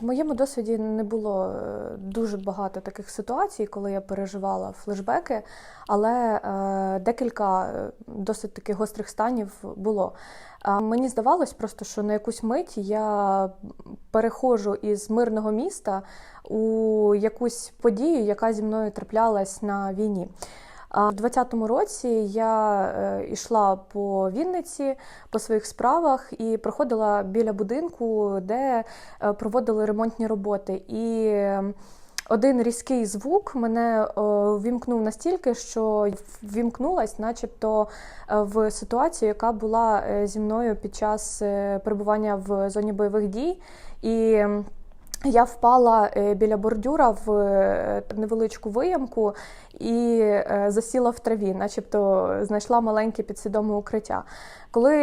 В моєму досвіді не було е, дуже багато таких ситуацій, коли я переживала флешбеки, але е, декілька е, досить таких гострих станів було. Мені здавалось просто, що на якусь мить я переходжу із мирного міста у якусь подію, яка зі мною траплялась на війні. А В 20-му році я е, йшла по Вінниці по своїх справах і проходила біля будинку, де е, проводили ремонтні роботи. І е, один різкий звук мене е, ввімкнув настільки, що ввімкнулась, начебто, е, в ситуацію, яка була е, зі мною під час е, перебування в зоні бойових дій. І м, я впала е, біля бордюра в е, невеличку виямку і е, засіла в траві, начебто знайшла маленьке підсвідоме укриття. Коли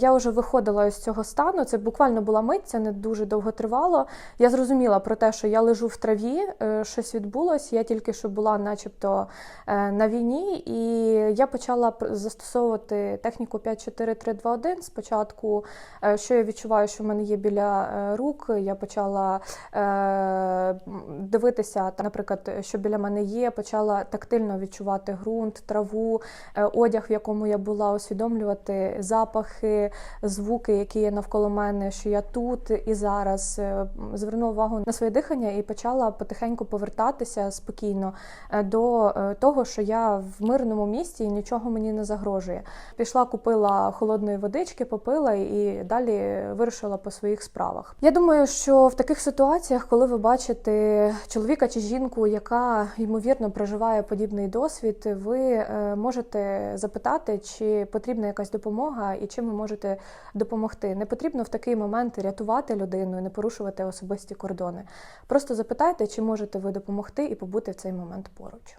я вже виходила з цього стану, це буквально була мить, це не дуже довго тривало. Я зрозуміла про те, що я лежу в траві, щось відбулося. Я тільки що була, начебто, на війні, і я почала застосовувати техніку 5-4-3-2-1. Спочатку, що я відчуваю, що в мене є біля рук, я почала дивитися, та, наприклад, що біля мене є, почала тактильно відчувати ґрунт, траву, е, одяг, в якому я була, усвідомлювати запахи, звуки, які є навколо мене, що я тут і зараз. Е, Звернула увагу на своє дихання і почала потихеньку повертатися спокійно е, до е, того, що я в мирному місті і нічого мені не загрожує. Пішла, купила холодної водички, попила і далі вирушила по своїх справах. Я думаю, що в таких ситуаціях, коли ви бачите чоловіка чи жінку, яка ймовірно проживає подібний досвід, ви е, можете запитати, чи потрібна якась допомога і чим ви можете допомогти. Не потрібно в такий момент рятувати людину і не порушувати особисті кордони. Просто запитайте, чи можете ви допомогти і побути в цей момент поруч.